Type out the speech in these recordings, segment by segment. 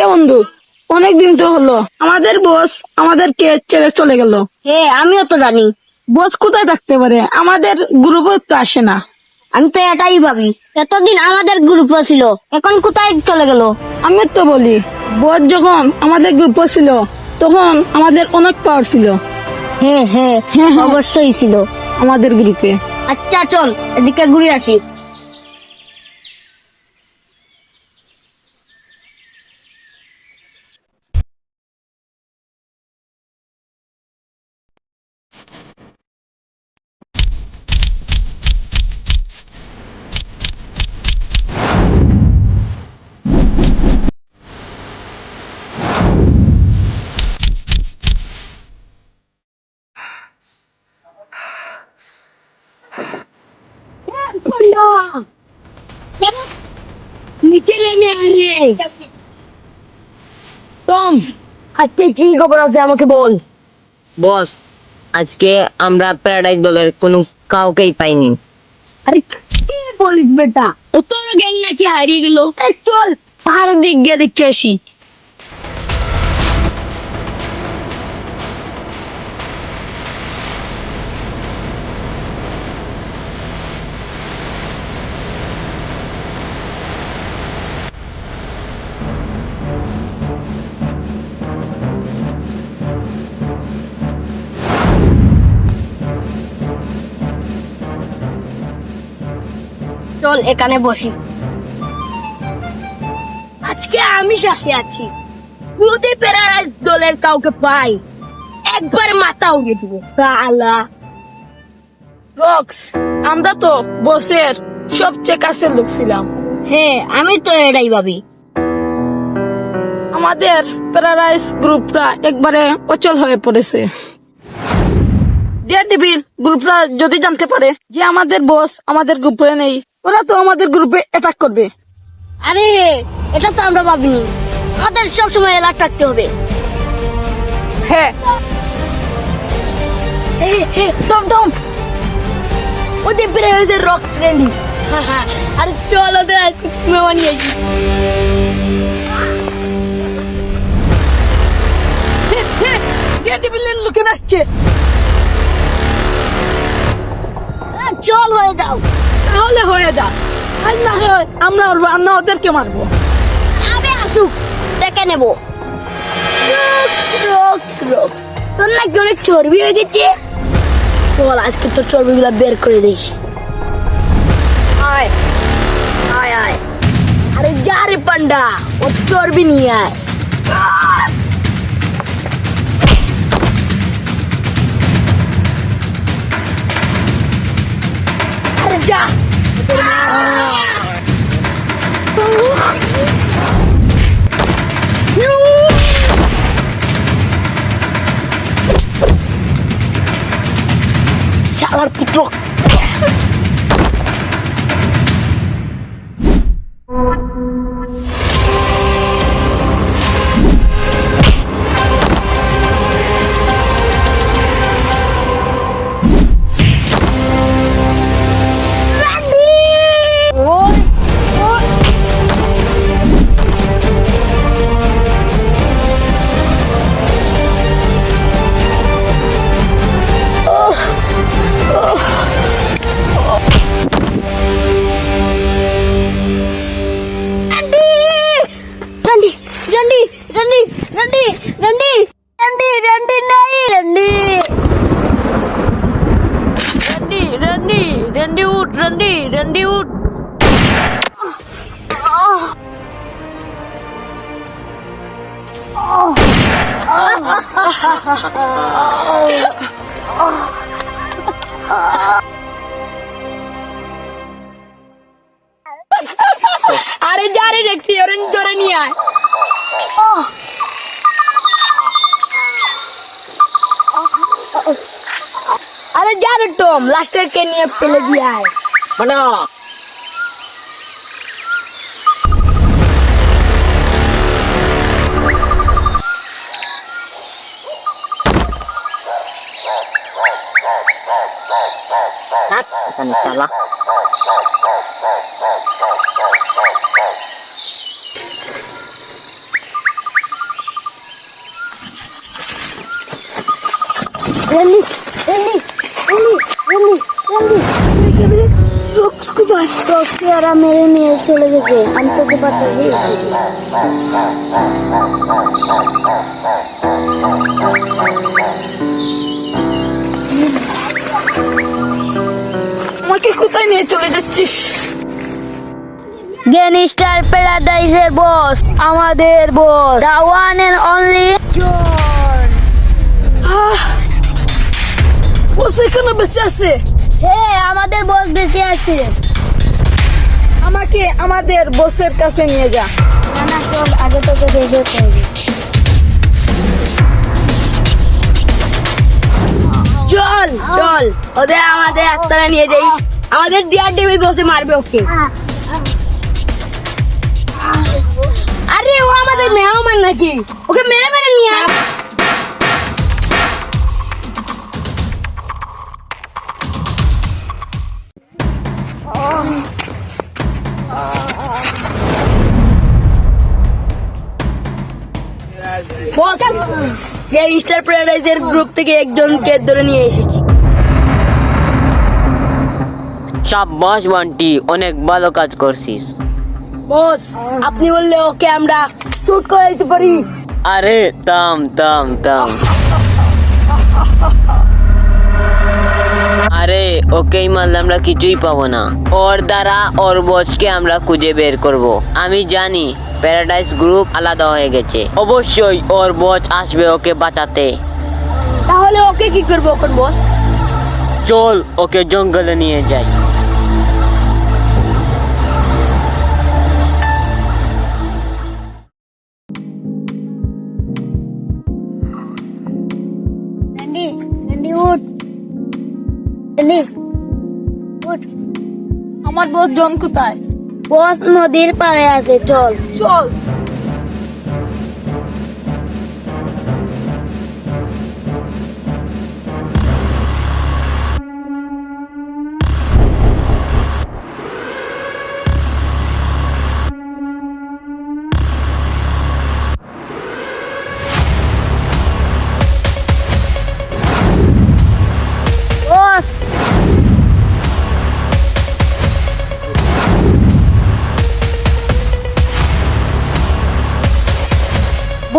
আচ্ছা বন্ধু অনেকদিন তো হলো। আমাদের বস আমাদেরকে ছেড়ে চলে গেল। হ্যাঁ আমিও তো জানি। বস কোথায় থাকতে পারে? আমাদের গ্রুপে তো আসে না। আমি তো এটাই ভাবি। এতদিন আমাদের গ্রুপ ছিল এখন কোথায় চলে গেল? আমি তো বলি বস যখন আমাদের গ্রুপে ছিল তখন আমাদের অনেক পাওয়ার ছিল। হ্যাঁ হ্যাঁ হ্যাঁ, হ্যাঁ। অবশ্যই ছিল। আমাদের গ্রুপে আচ্ছা চল এদিকে ঘুরে আসি। আরে টম আজকে কি খবর আছে আমাকে বল। বস আজকে আমরা প্যারাডাইজ দলের কোনো কাউকেই পাইনি। আরে কি বলিস বেটা? ও তোর গ্যাং নাকি হারিয়ে গেল? চল পাহাড়ের দিক গিয়ে দেখে আসি। চল এখানে বসি। আজকে আমি সাথে আছি। যদি প্যারাডাইজ দলের কাউকে পাই। একবার মাথা উড়িয়ে দিব। তালা রক্স আমরা তো বসের সবচেয়ে কাছের লোক ছিলাম। হ্যাঁ আমি তো এটাই ভাবি। আমাদের প্যারারাইজ গ্রুপটা একবারে অচল হয়ে পড়েছে। ডিয়ার টিভির গ্রুপরা যদি জানতে পারে যে আমাদের বস আমাদের গ্রুপে নেই ওরা তো আমাদের গ্রুপে অ্যাটাক করবে। আরে এটা তো আমরা ভাবিনি। আমাদের সবসময় এলাক থাকতে হবে। হ্যাঁ। Tom Tom. ওদের প্যারাডাইজের রক ফ্রেন্ডলি আরে চল ওদের আজকে মেমা নিয়ে আসি। টিভির লোকে আসছে চল হয়ে যাও। তাহলে হয়ে যা। আর না আমরা আমরা ওদেরকে মারবো। আসুক দেখে নেব। তোর নাকি অনেক চর্বি হয়ে গেছে। চল, আজকে তোর চর্বিগুলা বের করে দিই আরে যা রে পান্ডা ও চর্বি নিয়ে আয়। আরে যা। শালার পুত্র రండి రండి రండి రండి రండి నాయి రండి రండి రండి రండి ఊట్ రండి రండి ఊట్ अरे जा रहे देखती है और जोरे नहीं आए ওরে ধরে নিয়ে আয় আরে যা রে টম লাস্টের কে নিয়ে ফেলে দিয়ে আয় মানে চালা চলে যাচ্ছিস? গ্যানিস্টার প্যারাডাইজের বস আমাদের boss the one and only John boss এখানে বেঁচে আছে। হ্যাঁ আমাদের বস বেঁচে আছে। আমাকে আমাদের বসের কাছে নিয়ে যা। না না চল আগে তোকে দেখে করবি চল চল ওদের আমাদের আত্মারা নিয়ে যাই। আমাদের ডিয়ার ডেভিল বসে মারবে ওকে। আরে ও আমাদের মেহমান নাকি? ওকে মেরে মেরে নিয়ে বস! প্যারাডাইজের গ্রুপ থেকে একজনকে ধরে নিয়ে এসেছি। সাব্বাস বান্টি অনেক ভালো কাজ করছিস। বস আপনি বললে ওকে আমরা শুট করে দিতে পারি। আরে তাম তাম তাম আরে ওকেই মারলে আমরা কিছুই পাবো না। ওর দ্বারা ওর বসকে আমরা খুঁজে বের করব। আমি জানি প্যারাডাইস গ্রুপ আলাদা হয়ে গেছে। অবশ্যই ওর বস আসবে ওকে বাঁচাতে। তাহলে ওকে কি করব এখন বস চল ওকে জঙ্গলে নিয়ে যাই। রেন্ডি রেন্ডি উঠ। রেন্ডি উঠ। আমার বস জন কোথায়? বস নদীর পাড়ে আছে চল। চল।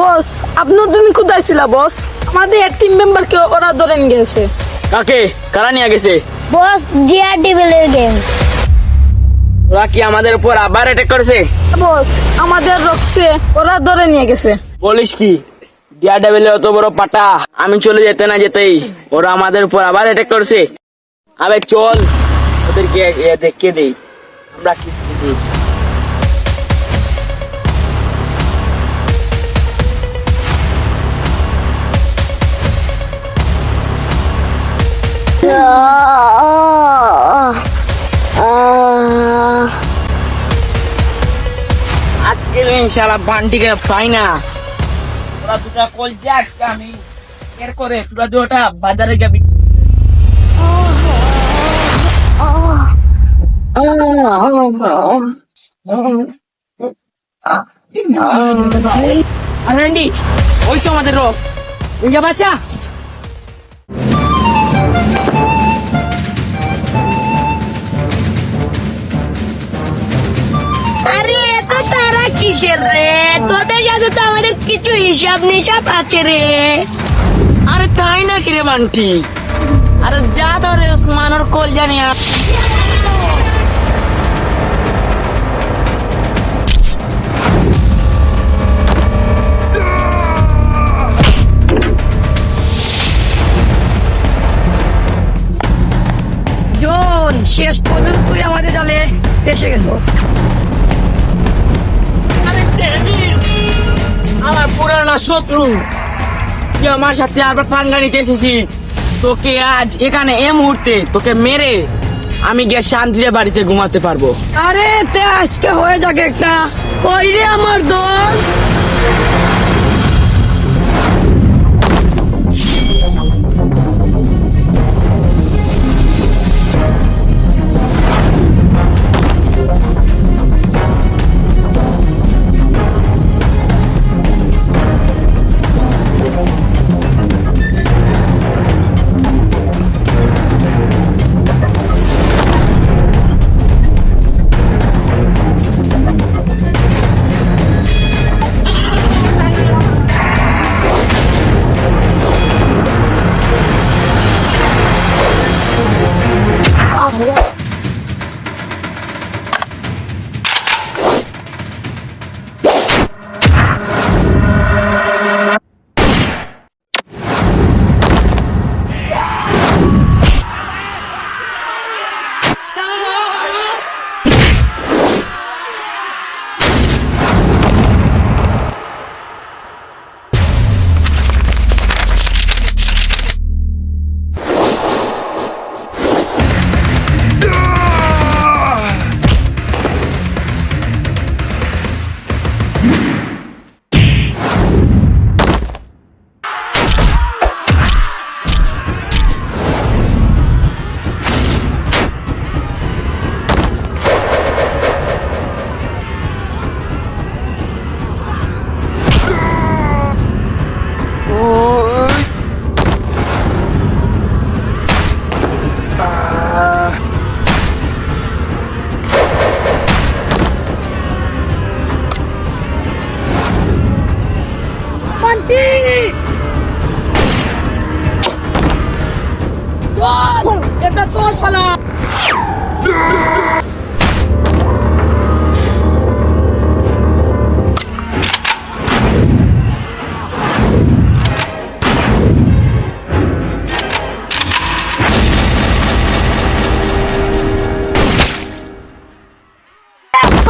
বস আপনি দিন কোথায় ছিল বস? আমাদের এক টিম মেম্বারকে ওরা ধরে নিয়ে গেছে। কাকে? কারা নিয়ে গেছে? বস জিআর ডিভিলের গেম ওরা কি আমাদের উপর আবার অ্যাটাক করেছে? বস আমাদের রক্সে ওরা ধরে নিয়ে গেছে। বলিস কি? ডিয়ার ডেভিল অত বড় পাটা। আমি চলে যেতে না যেতেই ওরা আমাদের উপর আবার অ্যাটাক করেছে। আবে চল ওদেরকে এ দেখিয়ে দেই। আমরা কি জিনিস ওই তো আমাদের রোগ। বুঝতে পারছা কিসের রে? তোদের সাথে তো আমাদের কিছু হিসাব নিসাব আছে রে। আরে তাই না কিরে বান্টি? আরে যা ধরে ওসমানোর কল জানি আর। শেষ পর্যন্ত তুই আমাদের জালে এসে গেছো আমার পুরানা শত্রু। তুই আমার সাথে আবার পাঙ্গা এসেছিস তোকে আজ এখানে এ মুহূর্তে তোকে মেরে আমি গিয়ে শান্তিতে বাড়িতে ঘুমাতে পারব। আরে, তে আজকে হয়ে যাক একটা। ওই রে আমার দল।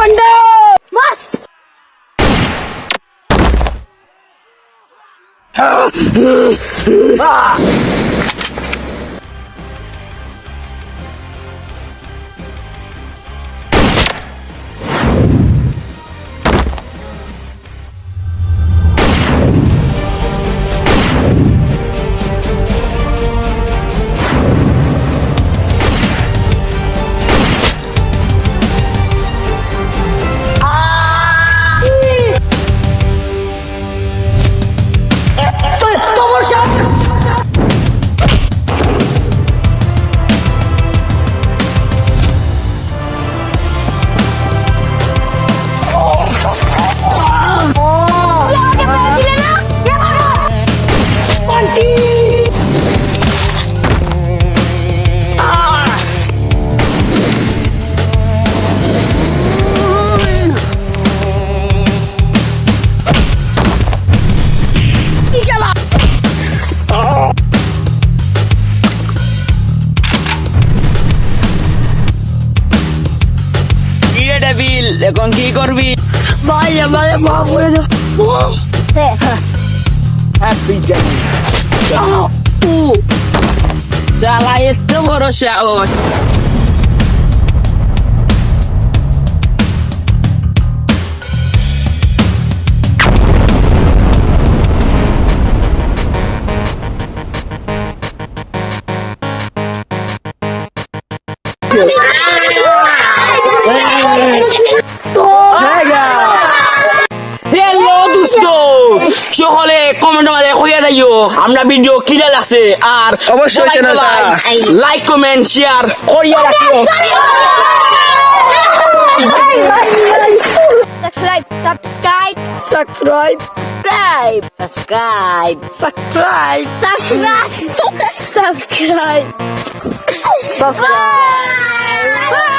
પંડો મસ્ત করবি? ভাই আমারে মাফ করে দাও হ্যাপি জানি চালা এত বড় সাহস হ্যালো দোস্ত সকলে কমেন্ট মাঝে কইয়া যাইও। আমরা ভিডিও কিলা লাগছে আর অবশ্যই চ্যানেলটা লাইক কমেন্ট শেয়ার করিয়া রাখিও। Subscribe, subscribe, subscribe subscribe, subscribe subscribe subscribe, subscribe. Subscribe